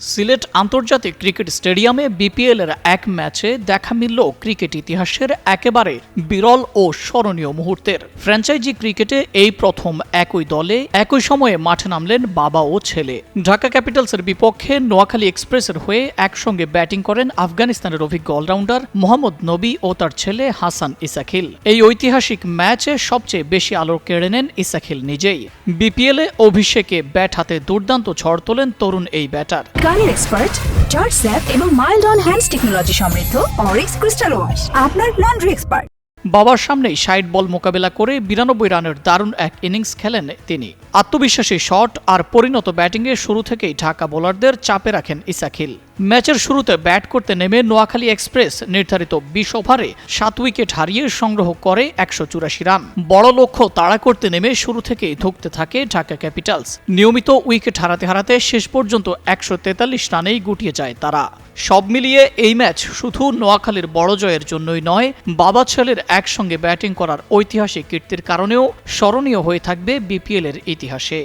সিলেট আন্তর্জাতিক ক্রিকেট স্টেডিয়ামে বিপিএল এর এক ম্যাচে দেখা মিলল ক্রিকেট ইতিহাসের একেবারে বিরল ও স্মরণীয় মুহূর্তের। ফ্র্যাঞ্চাইজি ক্রিকেটে এই প্রথম একই দলে একই সময়ে মাঠে নামলেন বাবা ও ছেলে। ঢাকা ক্যাপিটালসের বিপক্ষে নোয়াখালী এক্সপ্রেসের হয়ে একসঙ্গে ব্যাটিং করেন আফগানিস্তানের অভিজ্ঞ অলরাউন্ডার মোহাম্মদ নবী ও তার ছেলে হাসান ইসাখিল। এই ঐতিহাসিক ম্যাচে সবচেয়ে বেশি আলো কেড়ে নেন ইসাখিল নিজেই। বিপিএলে অভিষেকে ব্যাট হাতে দুর্দান্ত ঝড় তোলেন তরুণ এই ব্যাটার। গাড়ির এক্সপার্ট জর্জ স্যাপ এবং মাইল্ড অন হ্যান্ডস টেকনোলজি সমৃদ্ধ অরিক্স ক্রিস্টাল ওয়াশ আপনার লন্ড্রি এক্সপার্ট বাবার সামনেই ষাট বল মোকাবেলা করে বিরানব্বই রানের দারুণ এক ইনিংস খেলেন তিনি। আত্মবিশ্বাসী শট আর পরিণত ব্যাটিংয়ে শুরু থেকেই ঢাকা বোলারদের চাপে রাখেন ইসাখিল ম্যাচের শুরুতে ব্যাট করতে নেমে নোয়াখালী এক্সপ্রেস নির্ধারিত বিশ ওভারে সাত উইকেট হারিয়ে সংগ্রহ করে একশো চুরাশি রান। বড় লক্ষ্য তাড়া করতে নেমে শুরু থেকেই ধুঁকতে থাকে ঢাকা ক্যাপিটালস। নিয়মিত উইকেট হারাতে হারাতে শেষ পর্যন্ত একশো তেতাল্লিশ রানেই গুটিয়ে যায় তারা। সব মিলিয়ে এই ম্যাচ শুধু নোয়াখালীর বড় জয়ের জন্যই নয়, বাবা ছেলের একসঙ্গে ব্যাটিং করার ঐতিহাসিক কীর্তির কারণেও স্মরণীয় হয়ে থাকবে বিপিএল এর ইতিহাসে।